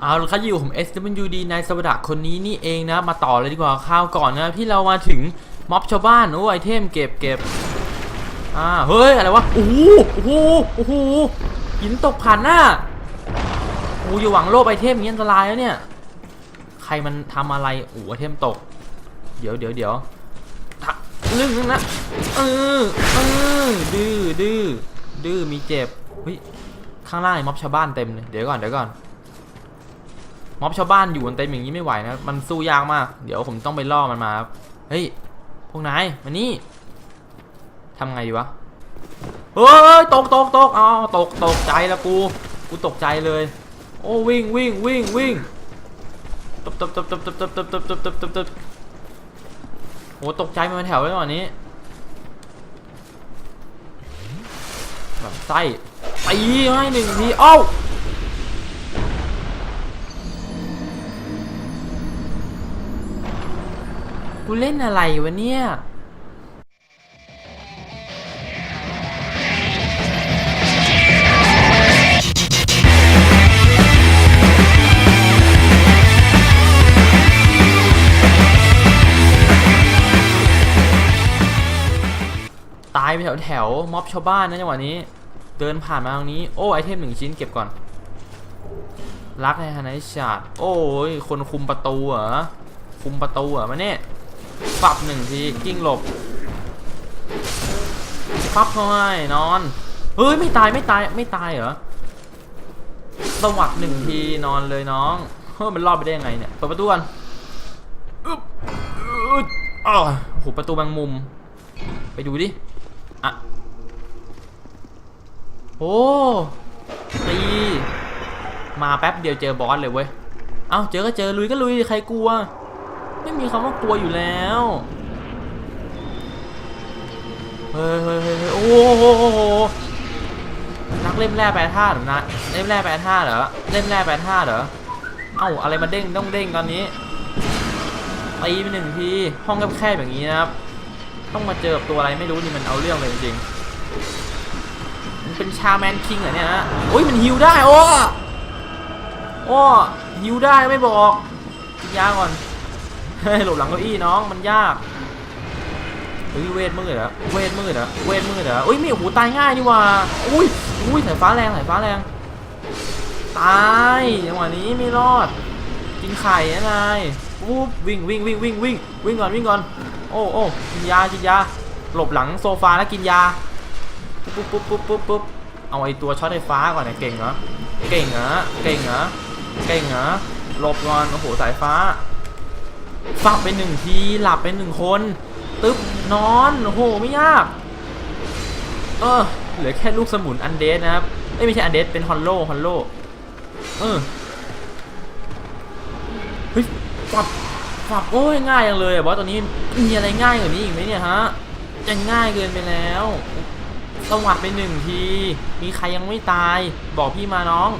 เอาละครับอยู่ผม SWD นายสวัสดิ์คนนี้นี่เองนะ มาต่อเลยดีกว่าข้าวก่อนนะที่เรามาถึงม็อบชาวบ้าน โอ้ไอเทมเก็บเก็บอ่าเฮ้ย อะไรวะ โอ้โหโอ้โหโอ้โหหินตกผ่านหน้าโอ้อย่าหวังโลภไอเทมอย่างนี้อันตรายแล้วเนี่ย ใครมันทำอะไรโอ้ไอเทมตก เดี๋ยวเดี๋ยวเดี๋ยวลึ่งนึงนะเออเออดื้อดื้อดื้อมีเจ็บเฮ้ยข้างล่างม็อบชาวบ้านเต็มเลยเดี๋ยวก่อนเดี๋ยวก่อน ม็อบชาวบ้านอยู่กันเต็มอย่างนี้ไม่ไหวนะ มันสู้ยากมาก เดี๋ยวผมต้องไปล่อมันมาครับ เฮ้ย พวกนายมานี่ทำไงดีวะ เฮ้ย ตกตกตกอ๋อตกตกใจละกู กูตกใจเลย โอ้วิ่งวิ่งวิ่งวิ่งตบตบตบตบตบตบตบตบตบตบตบตบโอ้ตกใจมาเป็นแถวเลยวันนี้แบบไส้ตีให้หนึ่งทีเอ้า กูเล่นอะไรวะเนี่ย ตายไปแถวแถวๆม็อบชาวบ้านนะจังหวะนี้ เดินผ่านมาตรงนี้ โอ้ ไอเทมหนึ่งชิ้นเก็บก่อน รักในฮานาชาดโอ้ย คนคุมประตูเหรอ คุมประตูเหรอมาเนี่ย ปับหนึ่งทีกิ้งหลบปั๊บเข้าให้นอนเฮ้ยไม่ตายไม่ตายไม่ตายเหรอสวัสดหนึ่งทีนอนเลยน้องเฮ้ยมันรอดไปได้ยังไงเนี่ยเปิดประตูกันอึ๊บอึ๊ดอ้าวโอ้โหประตูบางมุม ไปดูดิอะโอ้ตีมาแป๊บเดียวเจอบอสเลยเว้ย เอ้าเจอก็เจอลุยก็ลุยใครกลัว ไม่มีคำว่ากลัวอยู่แล้วเฮ้ยเฮ้ยเฮ้ยโอ้โหนักเล่มแร่แปรธาตุนะเล่มแร่แปรธาตุเหรอเล่มแร่แปรธาตุเหรอเอ้าอะไรมาเด้งต้องเด้งตอนนี้ตีไปหนึ่งทีห้องแคบๆอย่างนี้นะครับต้องมาเจอกับตัวอะไรไม่รู้นี่มันเอาเรื่องเลยจริงๆมันเป็นชาแมนคิงเหรอเนี่ยนะโอ้ยมันฮิวได้โอ้โอ้ฮิวได้ไม่บอกกินยาก่อน หลบหลังเก้าอี้น้องมันยากเฮ้ยเวทมืดเหรอเวทมืดเหรอเวทมืดเหรออุ้ยม่โอ้โหตายง่ายนี่ว่าอุ้ยอุ้ยสายฟ้าแรงสายฟ้าแรงตายจังหวะนี้ไม่รอดกินไข่นะนายปุ๊บวิ่งวิ่งวิ่งวิ่งวิ่งวิ่งก่อนวิ่งก่อนโอ้โอ้กินยากินยาหลบหลังโซฟาแล้วกินยาปุ๊บปุ๊บปุ๊บปุ๊บปุ๊บเอาไอตัวช็อตไฟฟ้าก่อนเนี่ยเก่งเหรอเก่งเหรอเก่งเหรอเก่งเหรอหลบก่อนโอ้โหสายฟ้า ฝับไปหนึ่งที หลับไปหนึ่งคน ตึ๊บ นอน โอ้โห ไม่ยาก เออ เหลือแค่ลูกสมุนอันเดสนะครับ เอ้ย ไม่ใช่อันเดสเป็นฮอนโลฮอนโลเออ เฮ้ยฝับฝับโอ้ย ง่ายจังเลยอะบอสตัวนี้ มีอะไรง่ายกว่านี้อีกไหมเนี่ยฮะจะง่ายเกินไปแล้วสวัสดไปหนึ่งที มีใครยังไม่ตาย บอกพี่มาน้อง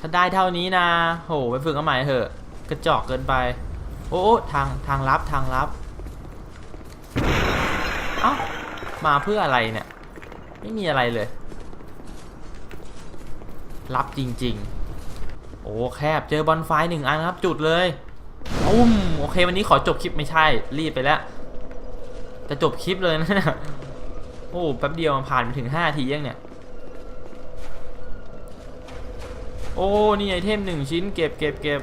ถ้าได้เท่านี้นะ โห ไปฝึกเอาใหม่เถอะ กระจอกเกินไป โอ้ทางทางลับทางลับ เอ้า มาเพื่ออะไรเนี่ย ไม่มีอะไรเลยรับจริง ๆ โอ้แคบเจอบอลไฟหนึ่งอันครับ จุดเลยอุ้มโอเค วันนี้ขอจบคลิปไม่ใช่ รีบไปแล้ว จะจบคลิปเลยนะเนี่ยโอ้แป๊บเดียวมันผ่านไปถึง5ทียังเนี่ย โอ้ นี่ไอเทมหนึ่งชิ้นเก็บเก็บเก็บ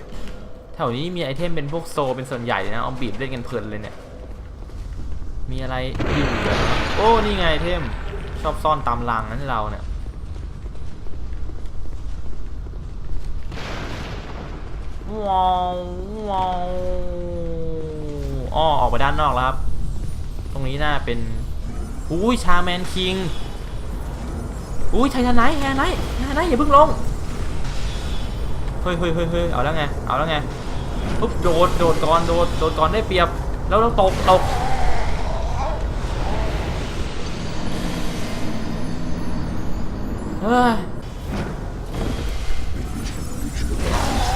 ถวนี้มีไอเทมเป็นพวกโซเป็นส่วนใหญ่นะเอาบีบเล่นกันเพลินเลยเนี่ย มีอะไรอยู่เหรอโอ้ นี่ไงไอเทม ชอบซ่อนตามรังนั้นเราเนี่ย ว้าวว้าวอ้อออกไปด้านนอกแล้วครับ ตรงนี้น่าเป็นอุ้ยชาแมนคิงอุ้ยไททานไนท์ไททานไนท์ไททานไนท์อย่าเพิ่งลงเฮ้ยเฮ้ยเฮ้ยเฮ้ยเอาแล้วไง เอาแล้วไง ปุ๊บโดดโดดก่อนโดดโดดก่อนได้เปรียบ แล้วเราตกตก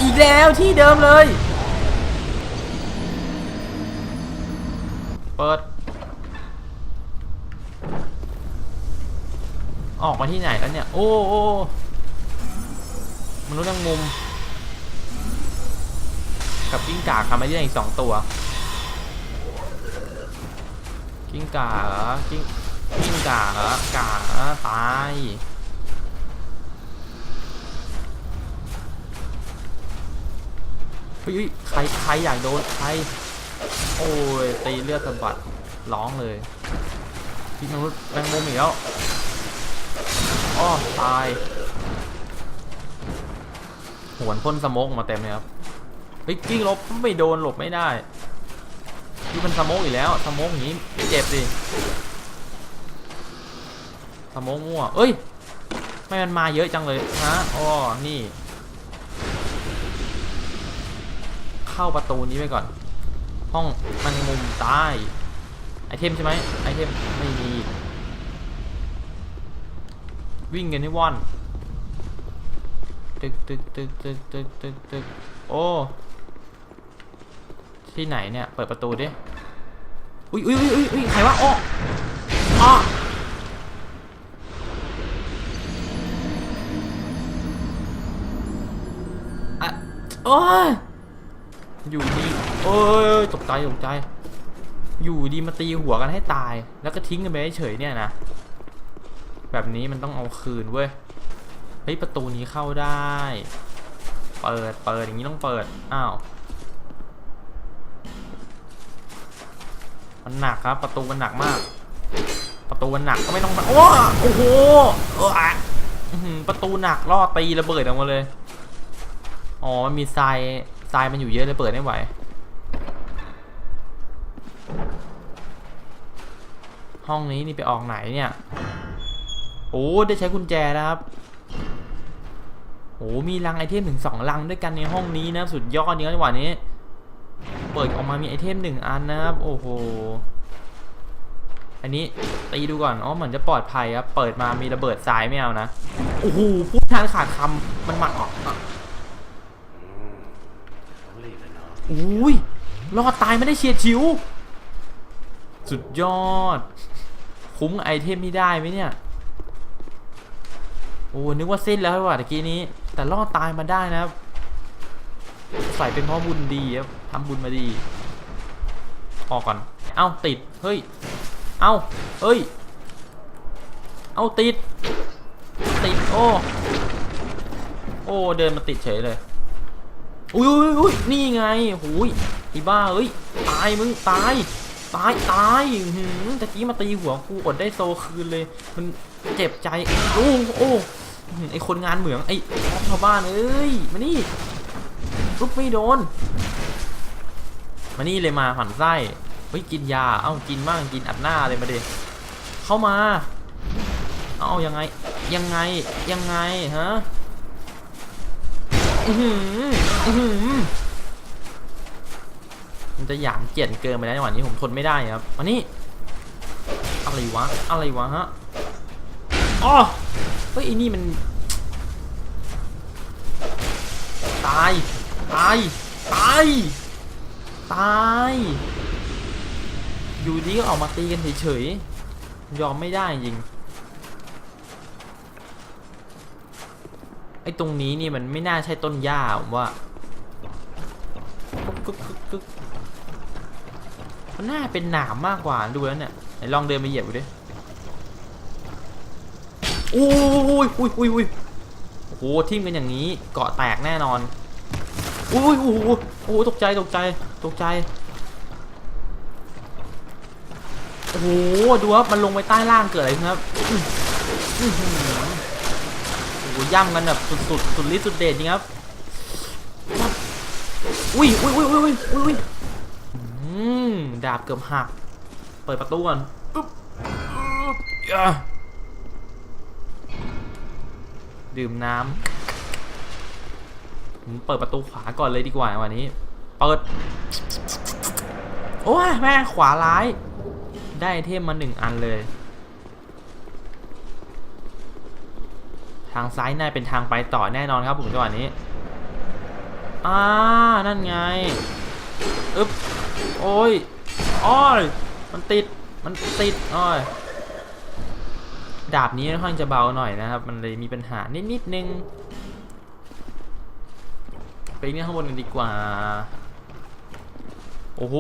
อีกแล้วที่เดิมเลย เปิด ออกมาที่ไหนแล้วเนี่ย โอ้โอ้มนุษย์ยังมุม กิ้งก่าทำอะไรได้อีกสองตัว กิ้งก่าเหรอกิ้งกิ้งก่าเหรอกาตายเฮ้ยเฮ้ยใครใครอยากโดนใครโอ้ยตีเลือดสะบัดร้องเลยพี่มนุษย์แมงมุมอีกแล้วอ้อตายหวนพ่นสโมกมาเต็มเลยครับ เฮ้ยกิ้งลบไม่โดนหลบไม่ได้ที่มันสโมกอีกแล้วสโมกอย่างนี้เจ็บสิสโมกมั่วเอ้ยไม่มันมาเยอะจังเลยฮะอ๋อนี่ เข้าประตูนี้ไปก่อน ห้องมันมุมใต้ไอเทมใช่ไหมไอเทมไม่มีวิ่งกันนี่ว่อนตึกตึกตึกตึกตึกตึกตึกโอ้ ที่ไหนเนี่ย เปิดประตูดิ อุ้ยอุ้ยอุ้ยอุ้ยใครวะโอ้อ้ออะโอ้ยอยู่ดี โอ้ยตกใจตกใจ อยู่ดีมาตีหัวกันให้ตาย แล้วก็ทิ้งกันไปเฉยเนี่ยนะ แบบนี้มันต้องเอาคืนเว้ย เฮ้ยประตูนี้เข้าได้ เปิด เปิดอย่างนี้ต้องเปิด อ้าว มันหนักครับ ประตูมันหนักมาก ประตูมันหนักก็ไม่ต้องโอ้โอ้โหเออประตูหนักล่อตีระเบิดออกมาเลย อ๋อมันมีทรายทรายมันอยู่เยอะเลยเปิดไม่ไหวห้องนี้นี่ไปออกไหนเนี่ย โอ้ได้ใช้กุญแจนะครับ โอ้มีลังไอเทมถึงสองลังด้วยกันในห้องนี้นะ สุดยอดเนื้อจังหวะนี้ เปิดออกมามีไอเทมหนึ่งอันนะครับ โอ้โห อันนี้ตีดูก่อน อ๋อ เหมือนจะปลอดภัยครับ เปิดมามีระเบิดทรายไม่เอานะ โอ้โห พูดทานขาดคำมันมาออกอุ้ย รอดตายไม่ได้เฉียดชิว สุดยอด คุ้มไอเทมที่ได้ไหมเนี่ย โอ้นึกว่าเส้นแล้วว่ะตะกี้นี้ แต่รอดตายมาได้นะครับ ใส่เป็นเพราะบุญดีครับทำบุญมาดีออกก่อน เอ้าติด เฮ้ย เอ้า เฮ้ย เอ้าติด ติด โอ้ โอ้ เดินมาติดเฉยเลย อุ้ยอุ้ยอุ้ยนี่ไงหูยอีบ้า เอ้ย ตายมึง ตาย ตาย ตายหืมตะกี้มาตีหัวกูอดได้โซคืนเลย มันเจ็บใจ โอ้ โอ้ไอคนงานเหมืองไอชาวบ้านเอ้ย มานี่ ลุกไม่โดน มานี่เลยมาหันไส้เฮ้ยกินยา เอ้ากินบ้างกินอัดหน้าเลยมาเดิเข้ามา เอายังไง ยังไง ยังไงฮะ อือหืออือหือมันจะหยามเกียดเกินไปแล้วในวันนี้ผมทนไม่ได้ครับมานี่อะไรวะ อะไรวะฮะอ๋อเฮ้ยไอ้นี่มัน ตาย ตาย ตาย ตาย อยู่ดีก็ออกมาตีกันเฉยๆ ยอมไม่ได้จริง ไอ้ตรงนี้นี่มันไม่น่าใช่ต้นหญ้าผมว่ากึกกึกกึกกึกมันน่าเป็นหนามมากกว่าดูแล้วเนี่ยไหนลองเดินไปเหยียบดูดิโอ้ยอุ้ยอุ้ยอุ้ยโอ้โหทิ่มกันอย่างนี้เกาะแตกแน่นอน อุ้ยโอ้โหโอ้โหตกใจตกใจตกใจโอ้โหดูครับมันลงไปใต้ล่างเกิดอะไรครับโอ้โหย่ำกันแบบสุดสุดสุดฤทธิ์สุดเดชจริงครับอุ้ยอุ้ยอุ้ยอุ้ยอุ้ยอุ้ยอุ้ยอืมดาบเกือบหัก เปิดประตูก่อนปึ๊บปึ๊บอะดื่มน้ำ ผมเปิดประตูขวาก่อนเลยดีกว่าวันนี้ เปิด โอ้ยแม่ขวาร้าย ได้เทมมาหนึ่งอันเลย ทางซ้ายน่าเป็นทางไปต่อแน่นอนครับผมจังหวะนี้ อ่า นั่นไง อึ๊บ โอ้ยอ้อย มันติด มันติดอ้อยดาบนี้ค่อนข้างจะเบาหน่อยนะครับ มันเลยมีปัญหานิดนิดนึง ไปเนี่ยข้างบนกันดีกว่า โอ้โห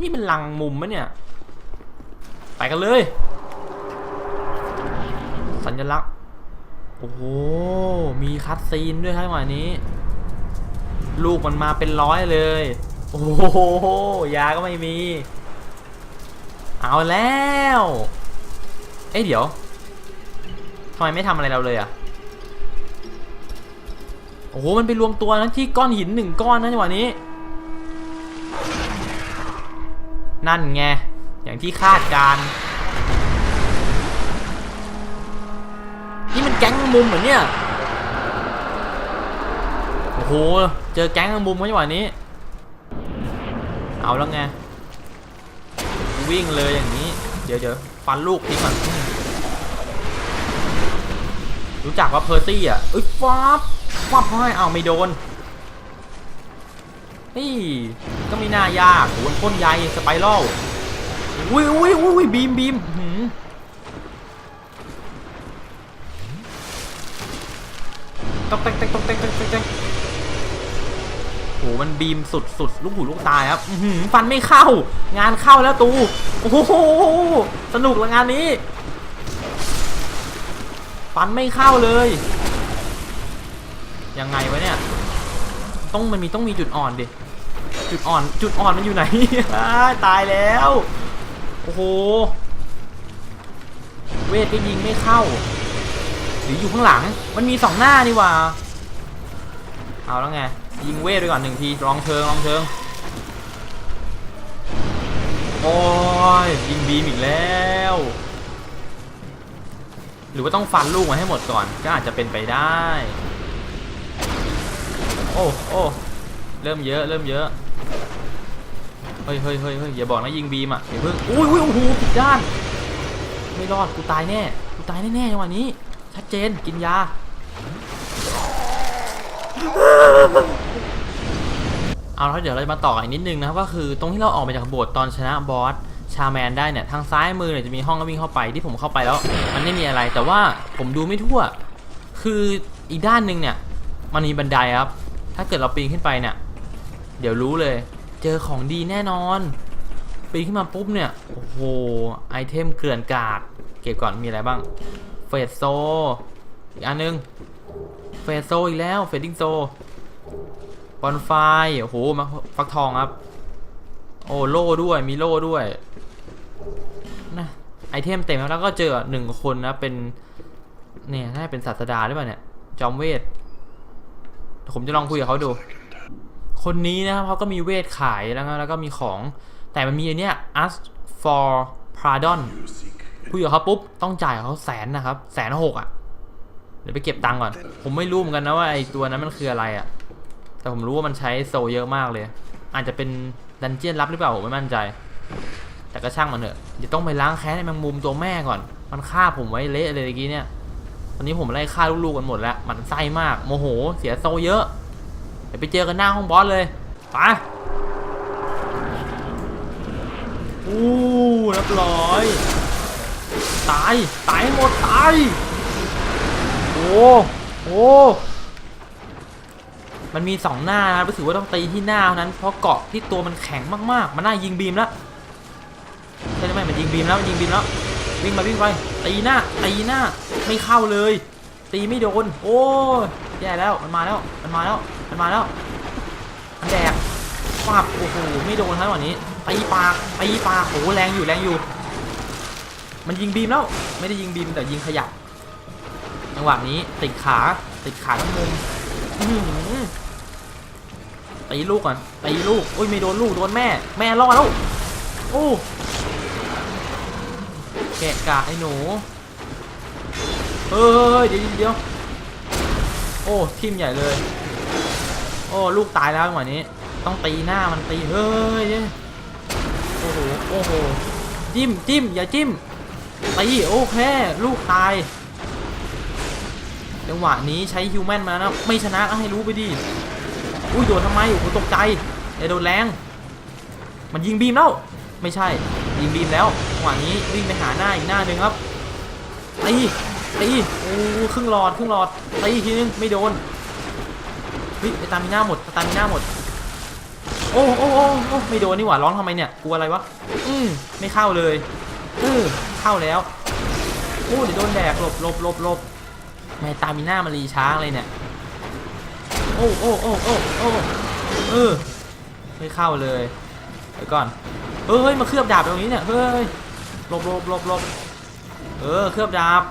นี่มันลังมุมมะเนี่ย ไปกันเลย สัญลักษณ์ โอ้โห มีคัดซีนด้วยครับจังหวะนี้ ลูกมันมาเป็นร้อยเลย โอ้โห ยาก็ไม่มี เอาแล้ว เอ้ยเดี๋ยวทำไมไม่ทำอะไรเราเลยอะ โอ้โห มันไปรวมตัวนะที่ก้อนหินหนึ่งก้อนนะจังหวะนี้ นั่นไง อย่างที่คาดการ์นี่มันแก๊งมุมเหมือนเนี่ย โอ้โห เจอแก๊งมุมเขาจังหวะนี้ เอาแล้วไง วิ่งเลยอย่างนี้ เดี๋ยวเดี๋ยวฟันลูกทิ้งก่อนรู้จักว่าเพอร์ซี่อะเอ้ยฟ้า บฟ้าบให้เอาไม่โดน นี่ก็ไม่น่ายากโหนพ่นใยสไปรัลอุ้ยอุ้ยอุ้ยบีมบีมตกแตกแตกตกแตกแตกแตกโหมันบีมสุดสุดลูกหูลูกตายครับฟันไม่เข้า งานเข้าแล้วตูโอ้โหสนุกละงานนี้ ฟันไม่เข้าเลย ยังไงวะเนี่ย ต้องมันมีต้องมีจุดอ่อนดิ จุดอ่อน จุดอ่อนมันอยู่ไหน ตายแล้ว โอ้โห เวทก็ยิงไม่เข้า หรืออยู่ข้างหลัง มันมีสองหน้านี่ว่า เอาแล้วไง ยิงเวทไปก่อนหนึ่งทีลองเชิงลองเชิงโอ้ยยิงบีมอีกแล้ว หรือว่าต้องฟันลูกมาให้หมดก่อนก็อาจจะเป็นไปได้ โอ้โอ้เริ่มเยอะ เริ่มเยอะ เฮ้ยเฮ้ยเฮ้ยเฮ้ยอย่าบอกนะยิงบีมอะอย่าเพิ่งอุ้ยอุ้ยโอ้โหผิดด้าน ไม่รอด กูตายแน่ กูตายแน่ๆในวันนี้ ชัดเจน กินยา เอาและครับเดี๋ยวเราจะมาต่อกันอีกนิดนึงนะครับก็คือตรงที่เราออกมาจากโบสถ์ตอนชนะบอสชาแมนได้เนี่ยทางซ้ายมือเนี่ยจะมีห้องแล้ววิ่งเข้าไปที่ผมเข้าไปแล้ว มันไม่มีอะไรแต่ว่าผมดูไม่ทั่ว คืออีกด้านหนึ่งเนี่ยมันมีบันไดครับ ถ้าเกิดเราปีนขึ้นไปเนี่ย เดี๋ยวรู้เลย เจอของดีแน่นอน ปีนขึ้นมาปุ๊บเนี่ย โอ้โห ไอเทมเกลื่อนกาด เก็บก่อนมีอะไรบ้าง เฟสโซ อีกอันนึง เฟสโซอีกแล้ว เฟดดิ้งโซ บอลไฟ โอ้โห มาฟักทองครับ โอ้โล่ด้วย มีโล่ด้วยนะไอเทมเต็มแล้วแล้วก็เจอหนึ่งคนนะเป็นเนี่ยน่าจะเป็นศาสดาหรือเปล่าเนี่ย จอมเวท ผมจะลองคุยกับเขาดู คนนี้นะครับเขาก็มีเวทขายแล้วก็แล้วก็มีของ แต่มันมีอันเนี้ย ask for pardon คุยกับเขาปุ๊บต้องจ่ายเขาแสนนะครับแสนหกอะเดี๋ยวไปเก็บตังค์ก่อน ผมไม่รู้เหมือนกันนะว่าไอตัวนั้นมันคืออะไรอะ แต่ผมรู้ว่ามันใช้โซเยอะมากเลย อาจจะเป็นดันเจียนลับหรือเปล่าผมไม่มั่นใจ แต่ก็ช่างมันเถอะเดี๋ยวต้องไปล้างแค้นไอ้แมงมุมตัวแม่ก่อน มันฆ่าผมไว้เละเลยเมื่อกี้เนี่ย ตอนนี้ผมไล่ฆ่าลูกๆกันหมดแล้ว มันไส้มาก โมโห เสียโซเยอะ เดี๋ยวไปเจอกันหน้าห้องบอสเลย ไปอู้รียบร้อย ตาย ตายหมด ตาย โอ้โหมันมีสองหน้านะรู้สึกว่าต้องตีที่หน้าเท่านั้น เพราะเกาะที่ตัวมันแข็งมากๆ มันน่ายิงบีมแล้วใช่ไหมมันยิงบีมแล้ว มันยิงบีมแล้ว วิ่งมาวิ่งไปตีหน้าตีหน้าไม่เข้าเลย ตีไม่โดนโอ้ยแย่แล้วมันมาแล้วมันมาแล้วมันมาแล้วมันแดกปับโอ้โหไม่โดนทั้งวันนี้ตีปากตีปากโอ้โหแรงอยู่แรงอยู่ มันยิงบีมแล้วไม่ได้ยิงบีมแต่ยิงขยับจังหวะนี้ติดขาติดขาทั้งมุมตีลูกก่อนตีลูกโอ้ยไม่โดนลูกโดนแม่ แม่รอดแล้วโอ้ กะกะไอ้หนูเฮ้ยเดี๋ยวเดี๋ยวโอ้ทิมใหญ่เลย โอ้ลูกตายแล้วจังหวะนี้ ต้องตีหน้ามันตีเฮ้ยโอ้โหโอ้โหจิ้มจิ้มอย่าจิ้มตีโอเคลูกตายจังหวะนี้ใช้ฮิวแมนมานะไม่ชนะก็ให้รู้ไปดิอุ้ยโดนทำไมโอ้โหตกใจไอ้โดนแรง มันยิงบีมแล้ว ไม่ใช่ยิงบีมแล้ว งหวะนี้วิ่งไปหาหน้าอีกหน้าหนึ่งครับตีตีโอ้ครึ่งหลอดครึ่งหลอดตีทีนึงไม่โดนเฮ้ยไอตามีหน้าหมดตามีหน้าหมด โอ้โอ้โอ้โอ้ไม่โดนนี่หว่าร้องทำไมเนี่ยกลัวอะไรวะอืมไม่เข้าเลยเออเข้าแล้วโอ้เดี๋ยวโดนแดกหลบหลบหลบหลบไม่ตามีหน้ามารีช้างเลยเนี่ยโอ้โอ้โอ้โอ้โอ้เออไม่เข้าเลยเดี๋ยวก่อนเฮ้ยมาเคลือบดาบตรงนี้เนี่ยเฮ้ย หลบหลบหลบหลบเออเคลือบดาบ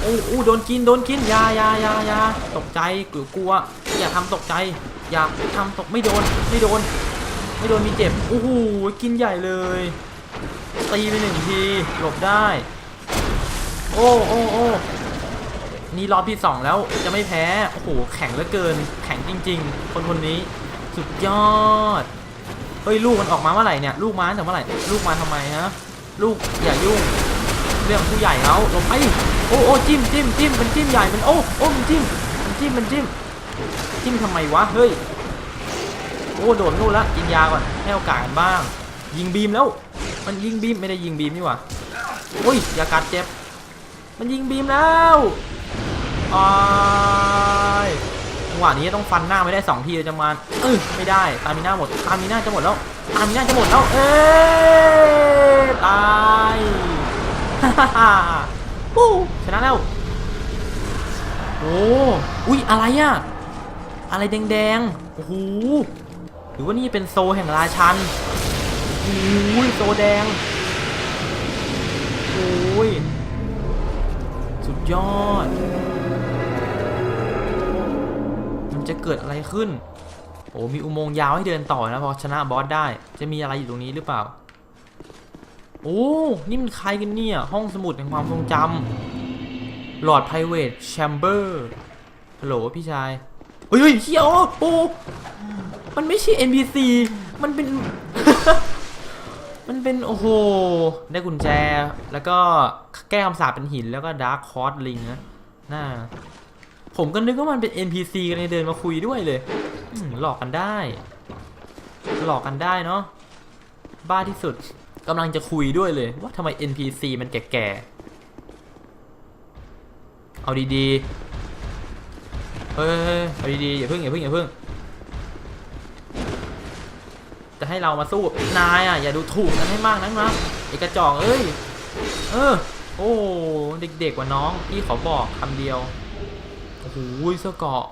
โอ้โอ้โดนกินโดนกินยายายายาตกใจกลัวกลัวอย่าทำตกใจ อย่าทำตกไม่โดนไม่โดน ไม่โดนมีเจ็บโอ้โหกินใหญ่เลยตีไปหนึ่งทีหลบได้ โอ้โอ้โอ้นี่รอบที่สองแล้วจะไม่แพ้โอ้โหแข็งเหลือเกิน แข็งจริง ๆ คนคนนี้ สุดยอด เฮ้ยลูกมันออกมาเมื่อไหร่เนี่ยลูกมาตั้งแต่เมื่อไหร่ลูกมาทำไมฮะลูกอย่ายุ่ง เรื่องผู้ใหญ่เขาลงไปโอ้โอ้จิ้มจิ้มจิ้มมันจิ้มใหญ่มันโอ้โอ้มันจิ้มมันจิ้มมันจิ้มจิ้มทำไมวะเฮ้ยโอ้โดดนู่นละกินยาก่อนให้โอกาสกันบ้าง ยิงบีมแล้ว มันยิงบีมไม่ได้ยิงบีมนี่หว่าโอ้ยอย่ากัดเจ็บ มันยิงบีมแล้วอาย งหวะนี้ต้องฟันหน้าไม่ได้สองทีจะมาเออไม่ได้ตามีหน้าหมดตามีหน้าจะหมดแล้วตามีหน้าจะหมดแล้วเอ๊ตายฮ่าฮ่าฮ่าปู้ชนะแล้วโอ้อุ้ยอะไรอะอะไรแดงๆโอ้โหหรือว่านี่เป็นโซแห่งราชันโอ้ยโซแดงโอ้ยสุดยอด เกิดอะไรขึ้น โอ้มีอุโมงค์ยาวให้เดินต่อนะพอชนะบอสได้ จะมีอะไรอยู่ตรงนี้หรือเปล่า โอ้นี่มันใครกันเนี่ย ห้องสมุดแห่งความทรงจำ Lord Private Chamber ฮัลโหลพี่ชายเฮ้ยเฮียโอ้โอ้มันไม่ใช่ NPC มันเป็น มันเป็น โอ้โห ได้กุญแจ แล้วก็แก้คำสาปเป็นหินแล้วก็ดาร์คคอร์สลิงนะน่า ผมก็นึกว่ามันเป็น NPC กันเลยเดินมาคุยด้วยเลยหลอกกันได้ หลอกกันได้เนาะบ้าที่สุดกำลังจะคุยด้วยเลย ว่าทำไม NPC มันแก่ๆเอาดีๆเฮ้ยเอาดีๆอย่าเพิ่งอย่าเพิ่งอย่าเพิ่งจะให้เรามาสู้นายอะอย่าดูถูกกันให้มากนักนะไอกระจอกเอ้ยเออโอ้เด็กๆกว่าน้องพี่ขอบอกคำเดียว โอ้โหเสื้อเกาะ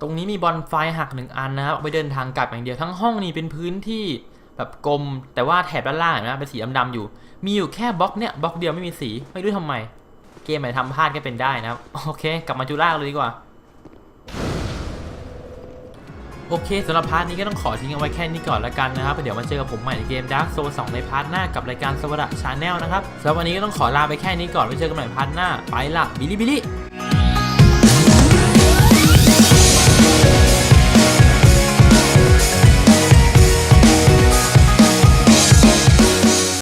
ตรงนี้มีบอลไฟหักหนึ่งอันนะครับเอาไปเดินทางกลับอย่างเดียวทั้งห้องนี้เป็นพื้นที่แบบกลมแต่ว่าแถบด้านล่างนะเป็นสีดำๆอยู่ มีอยู่แค่บล็อกเนี้ยบล็อกเดียวไม่มีสีไม่รู้ทำไม เกมไหนทำพลาดก็เป็นได้นะครับโอเค กลับมาจูล่าเลยดีกว่าโอเคสำหรับพาร์ทนี้ก็ต้องขอทิ้งเอาไว้แค่นี้ก่อนละกันนะครับเดี๋ยวมาเจอกับผมใหม่ในเกม Dark Souls 2ในพาร์ทหน้ากับรายการสวัสดิ์ชาแนลนะครับสำหรับวันนี้ก็ต้องขอลาไปแค่นี้ก่อนไว้เจอกันใหม่พาร์ทหน้า ไปละบิลิบิลิ